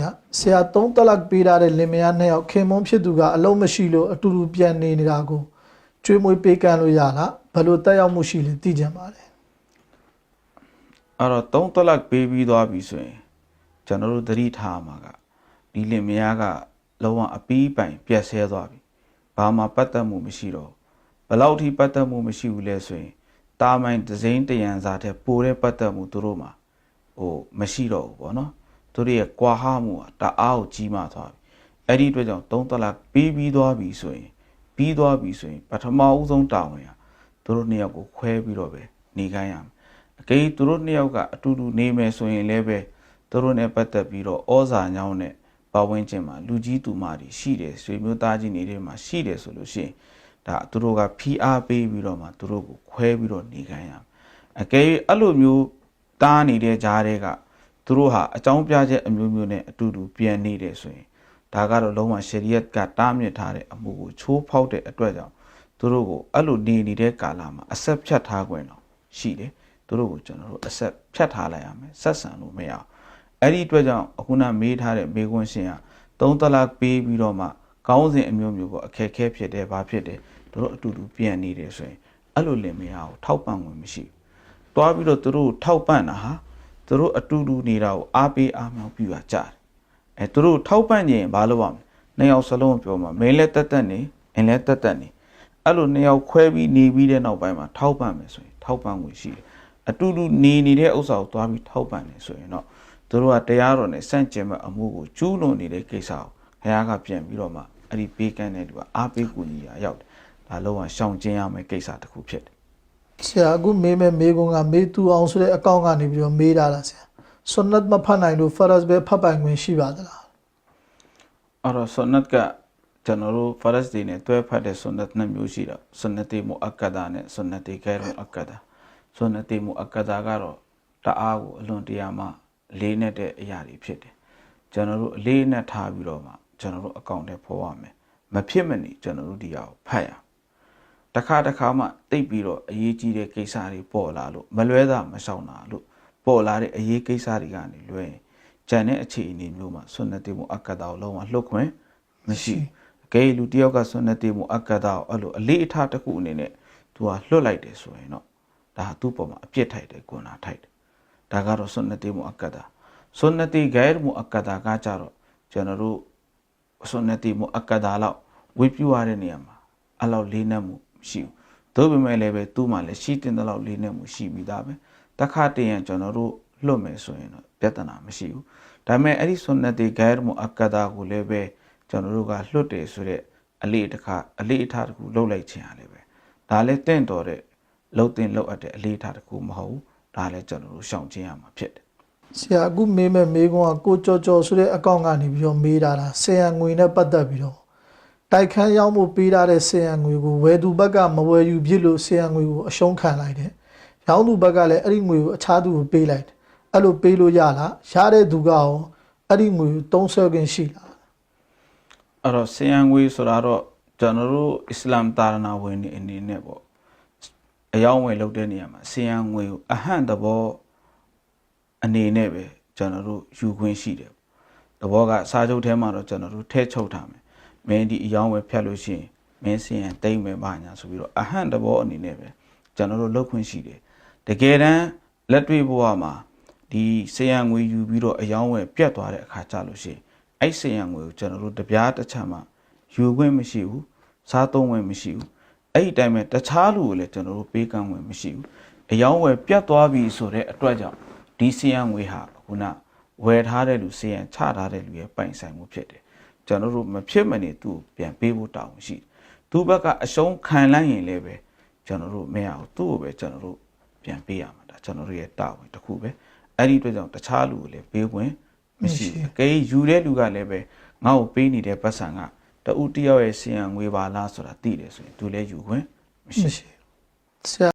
ရာဆရာသုံးတက်လက်ပေးထားတဲ့လင်မယားနှစ်ယောက်ခင်မုန်းဖြစ်သူကအလုံးမရှိလို့အတူတူပြန်နေနေတာကိုကျွေးမွေးပေးကမ်းလို့ရလားဘယ်လိုတက်ရောက်မှုရှိလဲသိကြပါလေအဲ့တော့သုံးသက်လက်ပေးပြီးသွားပြီဆိုရင်ကျွန်တော်တို့သတိထားမှာကဒီလင်မယားကလုံးဝအပီးပိုင်ပြက်ဆဲသွားပြီဘာမှပတ်သက်မှုမရှိတော့ဘယ်လောက်ထိပတ်သက်မှုမရှိဘူးလဲဆိုရင်တာမိုင်ဒဇိန်တရံစားတဲ့ပိုတဲ့ပတ်သက်မှုသူတို့မှာဟိုမရှိတော့ဘူးပေါ့နော် သူတို့ရဲ့ကွာဟမှုကတအားကိုကြီးမားသွားပြီအဲ့ဒီအတွက်ကြောင့်သုံးသက်လက်ပေးပြီးသွားပြီဆိုရင်ပြီးသွားပြီဆိုရင်ပထမဦးဆုံးတာဝန်ကသူတို့နှစ်ယောက်ကိုခွဲပြီးတော့ပဲနေခိုင်းရမယ်အကယ်၍သူတို့နှစ်ယောက်ကအတူတူနေမယ်ဆိုရင်လည်းပဲသူတို့နဲ့ပတ်သက်ပြီးတော့ဩဇာညောင်းတဲ့ပတ်ဝန်းကျင်မှာလူကြီးသူမတွေရှိတယ်ဆွေမျိုးသားချင်းတွေမှာရှိတယ်ဆိုလို့ရှိရင်ဒါသူတို့ကဖိအားပေးပြီးတော့မှသူတို့ကိုခွဲပြီးတော့နေခိုင်းရမယ်အကယ်၍အဲ့လိုမျိုးတားနေတဲ့ကြားတွေက သူတို့ဟာအကြောင်းပြချက်အမျိုးမျိုးနဲ့အတူတူပြန်နေတယ်ဆိုရင်ဒါကတော့လုံးဝရှရီယတ်ကတားမြစ်ထားတဲ့အမှုကိုချိုးဖောက်တဲ့အတွက်ကြောင့်သူတို့ကိုအဲ့လိုနေနေတဲ့ကာလမှာအဆက်ဖြတ်ထားခွင့်တော့ရှိတယ်သူတို့ကိုကျွန်တော်တို့အဆက်ဖြတ်ထားလိုက်ရမယ်ဆက်ဆံလို့မရအောင်အဲ့ဒီအတွက်ကြောင့်အခုနမေးထားတဲ့မေးခွန်းရှင်ကသုံးတလားပေးပြီးတော့မှကောင်းစဉ်အမျိုးမျိုးပေါ့အခက်အခဲဖြစ်တယ်ဘာဖြစ်တယ်သူတို့အတူတူပြန်နေတယ်ဆိုရင်အဲ့လိုလင်မယားကိုထောက်ပံ့ဝင်မရှိဘူးတွားပြီးတော့သူတို့ကိုထောက်ပံ့တာဟာ သူတို့အတူတူနေတာကိုအားပေးအားမြောက်ပြီးပါကြတယ်အဲသူတို့ထောက်ပံ့ရင်ဘာလုပ်ရမလဲနှစ်ယောက်စလုံးပြောမှာမင်းလည်းတက်တက်နေအင်းလည်းတက်တက်နေအဲ့လိုနှစ်ယောက်ခွဲပြီးနေပြီးတဲ့နောက်ပိုင်းမှာထောက်ပံ့မယ်ဆိုရင်ထောက်ပံ့ဝင်ရှိတယ်အတူတူနေနေတဲ့ဥစ္စာကိုသွားပြီးထောက်ပံ့နေဆိုရင်တော့သူတို့ကတရားတော်နဲ့စန့်ကျင်မဲ့အမှုကိုကျူးလွန်နေတဲ့ကိစ္စကိုဘုရားကပြန်ပြီးတော့မှအဲ့ဒီပေးကမ်းတဲ့လူကအားပေးကူညီရရောက်တယ်ဒါလုံးဝရှောင်ကျဉ်ရမယ့်ကိစ္စတစ်ခုဖြစ်တယ် ဆရာအခုမေးမဲ့မေးခွန်းကမေးသူအောင်ဆိုတဲ့အကောင့်ကနေပြီးတော့မေးတာလားဆရာဆွန်နတ်မဖတ်နိုင်လို့ဖရတ်ပဲဖတ်ပိုင်ခွင့်ရှိပါသလားအဲ့တော့ဆွန်နတ်ကကျွန်တော်တို့ first day နဲ့တွဲဖတ်တဲ့ဆွန်နတ်နှစ်မျိုးရှိတာဆွန်နတ်တီမူအက္ကဒါနဲ့ဆွန်နတ်တီဂဲရ်မူအက္ကဒါဆွန်နတ်တီမူအက္ကဒါကတော့တအားကိုအလွန်တရာမှလေးနဲ့တဲ့အရာတွေဖြစ်တယ်ကျွန်တော်တို့အလေးနဲ့ထားပြီးတော့မှကျွန်တော်တို့အကောင့်ထဲပေါ်ရမယ်မဖြစ်မနေကျွန်တော်တို့ဒီဟာကိုဖတ်ရအောင် တစ်ခါတစ်ခါမှတိတ်ပြီးတော့အရေးကြီးတဲ့ကိစ္စတွေပေါ်လာလို့မလွဲတာမရှောင်တာလို့ပေါ်လာတဲ့အရေးကိစ္စတွေကနေလွဲရင်ဂျန်တဲ့အခြေအနေမျိုးမှာဆွန်နတ်တီမူအက္ကဒါကိုလုံးဝလှုပ်ခွင့်မရှိဘူးအကယ်၍လူတစ်ယောက်ကဆွန်နတ်တီမူအက္ကဒါကိုအဲ့လိုအလေးအထားတစ်ခုအနေနဲ့သူကလွတ်လိုက်တယ်ဆိုရင်တော့ဒါဟာသူ့ပေါ်မှာအပြစ်ထိုက်တယ်ကွန်နာထိုက်တယ်ဒါကတော့ဆွန်နတီမူအက္ကဒါဆွန်နတီဂိုင်မူအက္ကဒါကကြတော့ကျွန်တော်တို့ဆွန်နတီမူအက္ကဒါလောက်ဝေပြူရတဲ့နေရာမှာအဲ့လောက်လေးနက်မှု မရှိဘူးသို့ပေမဲ့လည်းပဲသူ့မှာလည်းရှိတင်တဲ့လောက်လေးနက်မှုရှိပြီးသားပဲတခါတည်းရင်ကျွန်တော်တို့လွတ်မယ်ဆိုရင်တော့ပြဿနာမရှိဘူးဒါပေမဲ့အဲ့ဒီဆွန်နတီဂိုင်မူအက္ကဒါကိုလည်းပဲကျွန်တော်တို့ကလွတ်တယ်ဆိုတဲ့အလေးတစ်ခါအလေးအထားတစ်ခုလှုပ်လိုက်ခြင်းအားလည်းပဲဒါလည်းတင့်တော်တဲ့လှုပ်တင်လှုပ်အပ်တဲ့အလေးအထားတစ်ခုမဟုတ်ဘူးဒါလည်းကျွန်တော်တို့ရှောင်ကျဉ်ရမှာဖြစ်တယ်ဆရာအခုမေးမဲ့မေးခွန်းကကိုကြော်ကြော်ဆိုတဲ့အကောင့်ကနေပြီးတော့မေးတာလားဆရာငွေနဲ့ပတ်သက်ပြီးတော့ တိုက်ခန်းရောက်မှုပေးထားတဲ့ဆရာငွေကိုဝယ်သူဘက်ကမဝယ်ယူဖြစ်လို့ဆရာငွေကိုအရှုံးခံလိုက်တယ်။ရောင်းသူဘက်ကလည်းအဲ့ဒီငွေကိုအခြားသူကိုပေးလိုက်တယ်။အဲ့လိုပေးလို့ရလား။ရတဲ့သူကရောအဲ့ဒီငွေကိုသုံးဆွဲခွင့်ရှိလားအဲ့တော့ဆယံငွေဆိုတာတော့ကျွန်တော်တို့အစ္စလာမ်တာရနာဝင်နေအနေနဲ့ပေါ့အယောင်းဝယ်လုပ်တဲ့နေရာမှာဆယံငွေကိုအဟန့်သဘောအနေနဲ့ပဲကျွန်တော်တို့ယူခွင့်ရှိတယ်သဘောကစာချုပ်ထဲမှာတော့ကျွန်တော်တို့ထဲချုပ်ထားမယ် မင်းဒီအယောင်းဝယ်ဖြတ်လို့ရှိရင်မင်းဆယံတိမ့်မယ်ပါညာဆိုပြီးတော့အဟန့်သဘောအနေနဲ့ပဲကျွန်တော်တို့လုပ်ခွင့်ရှိတယ်တကယ်တမ်းလက်တွေ့ဘဝမှာဒီဆယံငွေယူပြီးတော့အယောင်းဝယ်ပြတ်သွားတဲ့အခါကြလို့ရှိရင်အဲ့စရံငွေကိုကျွန်တော်တို့တပြားတစ်ချက်မှယူခွင့်မရှိဘူးစားသုံးခွင့်မရှိဘူးအဲ့ဒီအတိုင်းပဲတခြားလူကိုလည်းကျွန်တော်တို့ပေးကမ်းခွင့်မရှိဘူးအယောင်းဝယ်ပြတ်သွားပြီဆိုတဲ့အတွက်ကြောင့်ဒီစရံငွေဟာခုနဝယ်ထားတဲ့လူစရံချထားတဲ့လူရဲ့ပိုင်ဆိုင်မှုဖြစ်တယ် ကျွန်တော်တို့မဖြစ်မနေသူ့ကိုပြန်ပေးဖို့တောင်းရှိတယ်သူ့ဘက်ကအရှုံးခံလိုက်ရင်လည်းပဲကျွန်တော်တို့မရဘူးသူ့ကိုပဲကျွန်တော်တို့ပြန်ပေးရမှာဒါကျွန်တော်တို့ရဲ့တာဝန်တစ်ခုပဲအဲ့ဒီအတွက်ကြောင့်တခြားလူကိုလည်းပေးခွင့်မရှိဘူး။ကဲယူတဲ့လူကလည်းပဲငါ့ကိုပေးနေတဲ့ပတ်စံကတဦးတယောက်ရဲ့စီယံငွေပါလားဆိုတာသိတယ်ဆိုရင်သူလည်းယူခွင့်မရှိ။မရှိဘူး။ဆရာ